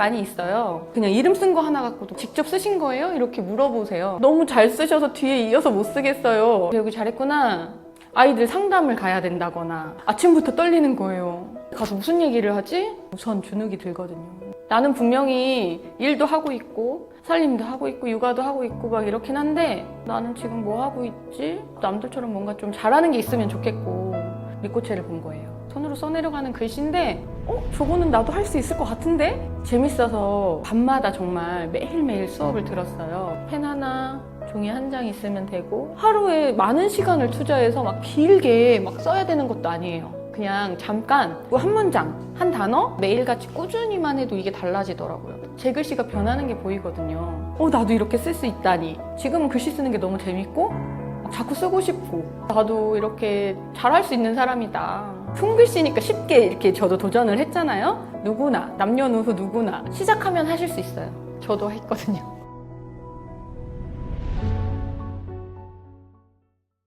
많이 있어요. 그냥 이름 쓴 거 하나 갖고도 직접 쓰신 거예요? 이렇게 물어보세요. 너무 잘 쓰셔서 뒤에 이어서 못 쓰겠어요. 여기 잘했구나. 아이들 상담을 가야 된다거나 아침부터 떨리는 거예요. 가서 무슨 얘기를 하지? 우선 주눅이 들거든요. 나는 분명히 일도 하고 있고 살림도 하고 있고 육아도 하고 있고 막 이렇긴 한데 나는 지금 뭐 하고 있지? 남들처럼 뭔가 좀 잘하는 게 있으면 좋겠고 밑고채를 본 거예요. 손으로 써내려가는 글씨인데 어? 저거는 나도 할 수 있을 것 같은데? 재밌어서 밤마다 정말 매일매일 수업을 들었어요. 펜 하나, 종이 한 장 있으면 되고 하루에 많은 시간을 투자해서 막 길게 막 써야 되는 것도 아니에요. 그냥 잠깐 뭐한 문장, 한 단어 매일같이 꾸준히만 해도 이게 달라지더라고요. 제 글씨가 변하는 게 보이거든요. 어, 나도 이렇게 쓸 수 있다니. 지금은 글씨 쓰는 게 너무 재밌고 자꾸 쓰고 싶고 나도 이렇게 잘할 수 있는 사람이다. 손글씨니까 쉽게 이렇게 저도 도전을 했잖아요. 누구나 남녀노소 누구나 시작하면 하실 수 있어요. 저도 했거든요.